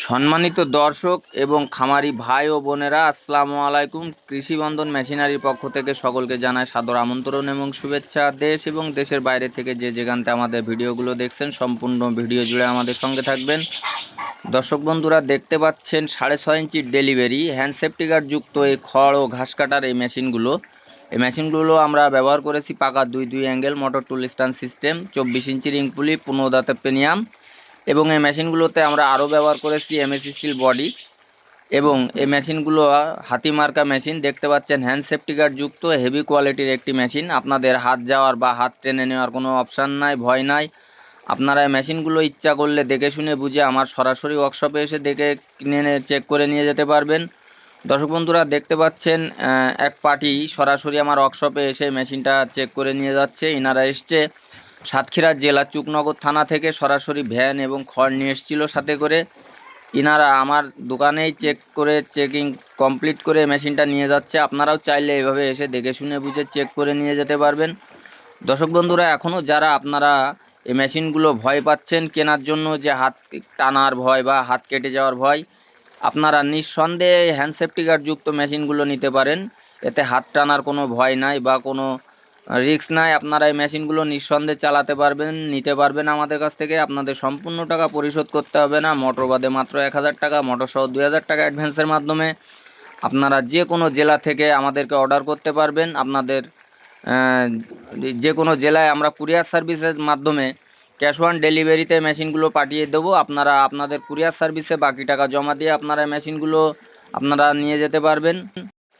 সম্মানিত দর্শক এবং খামারি ভাই ও বোনেরা, আসসালামু আলাইকুম। কৃষি বন্ধন মেশিনারির পক্ষ থেকে সকলকে জানায় সাদর আমন্ত্রণ এবং শুভেচ্ছা। দেশ এবং দেশের বাইরে থেকে যে যেখানতে আমাদের ভিডিওগুলো দেখছেন, সম্পূর্ণ ভিডিও জুড়ে আমাদের সঙ্গে থাকবেন। দর্শক বন্ধুরা, দেখতে পাচ্ছেন সাড়ে ছয় ইঞ্চির ডেলিভারি, হ্যান্ড সেফটি গার্ড যুক্ত এই খড় ও ঘাস কাটার এই মেশিনগুলো। এই মেশিনগুলো আমরা ব্যবহার করেছি পাকা দুই দুই angle, motor tool stand system, চব্বিশ ইঞ্চি রিং পুলি পেনিয়াম। এবং এই মেশিনগুলোতে আমরা আরও ব্যবহার করেছি এমএস স্টিল বডি এবং এই মেশিনগুলো হাতি মার্কা মেশিন, দেখতে পাচ্ছেন হ্যান্ড সেফটি গার্ড যুক্ত হেভি কোয়ালিটির একটি মেশিন। আপনাদের হাত যাওয়ার বা হাত টেনে নেওয়ার কোনো অপশান নাই, ভয় নাই। আপনারা এই মেশিনগুলো ইচ্ছা করলে দেখে শুনে বুঝে আমার সরাসরি ওয়ার্কশপে এসে দেখে কিনে চেক করে নিয়ে যেতে পারবেন। দর্শক বন্ধুরা, দেখতে পাচ্ছেন এক পার্টি সরাসরি আমার ওয়ার্কশপে এসে মেশিনটা চেক করে নিয়ে যাচ্ছে, ইনারা এসছে। সাতক্ষীরা জেলা চুকনগর থানা থেকে সরাসরি ভ্যান এবং খড় নিয়ে এসেছিল সাথে করে। ইনারা আমার দোকানেই চেক করে, চেকিং কমপ্লিট করে মেশিনটা নিয়ে যাচ্ছে। আপনারাও চাইলে এভাবে এসে দেখে শুনে বুঝে চেক করে নিয়ে যেতে পারবেন। দর্শক বন্ধুরা এখনও যারা আপনারা এই মেশিনগুলো ভয় পাচ্ছেন কেনার জন্য যে হাত টানার ভয় বা হাত কেটে যাওয়ার ভয়, আপনারা নিঃসন্দেহে হ্যান্ড সেফটি গার্ড যুক্ত মেশিনগুলো নিতে পারেন। এতে হাত টানার কোনো ভয় নাই বা কোনো রিস্ক নাই, আপনারা এই মেশিনগুলো নিঃসন্দেহে চালাতে পারবেন, নিতে পারবেন আমাদের কাছ থেকে। আপনাদের সম্পূর্ণ টাকা পরিশোধ করতে হবে না মোটর বাদে মাত্র এক হাজার টাকা মোটর সহ দুই হাজার টাকা অ্যাডভান্সের মাধ্যমে। আপনারা যে কোনো জেলা থেকে আমাদেরকে অর্ডার করতে পারবেন। আপনাদের যে কোনো জেলায় আমরা কুরিয়ার সার্ভিসের মাধ্যমে ক্যাশ অন ডেলিভারিতে মেশিনগুলো পাঠিয়ে দেবো। আপনারা আপনাদের কুরিয়ার সার্ভিসে বাকি টাকা জমা দিয়ে আপনারা মেশিনগুলো আপনারা নিয়ে যেতে পারবেন।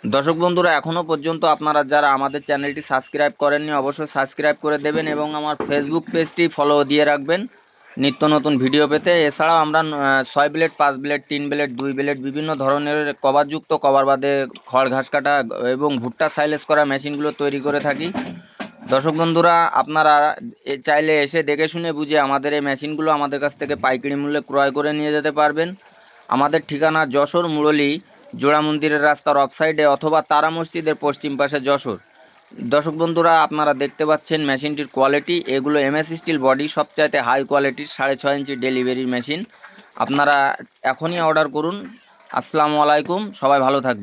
দর্শক বন্ধুরা এখনও পর্যন্ত আপনারা যারা আমাদের চ্যানেলটি সাবস্ক্রাইব করেননি, অবশ্যই সাবস্ক্রাইব করে দেবেন এবং আমার ফেসবুক পেজটি ফলো দিয়ে রাখবেন নিত্য নতুন ভিডিও পেতে। এছাড়াও আমরা ছয় ব্লেড পাঁচ ব্লেড তিন ব্লেড দুই ব্লেড বিভিন্ন ধরনের কভারযুক্ত কভার বাদে খড়, ঘাস কাটা এবং ভুট্টা সাইলেজ করা মেশিনগুলো তৈরি করে থাকি। দর্শক বন্ধুরা, আপনারা চাইলে এসে দেখে শুনে বুঝে আমাদের এই মেশিনগুলো আমাদের কাছ থেকে পাইকারি মূল্যে ক্রয় করে নিয়ে যেতে পারবেন। আমাদের ঠিকানা যশোর মুরলী জোড়া মন্দিরের রাস্তার অফ সাইডে অথবা তারা মসজিদের পশ্চিম পাশে যশোর। দর্শক বন্ধুরা, আপনারা দেখতে পাচ্ছেন মেশিনটির কোয়ালিটি এগুলো এমএস স্টিল বডি সবচাইতে হাই কোয়ালিটির সাড়ে ছয় ইঞ্চি ডেলিভারি মেশিন আপনারা এখনই অর্ডার করুন। আসসালামু আলাইকুম, সবাই ভালো থাকবেন।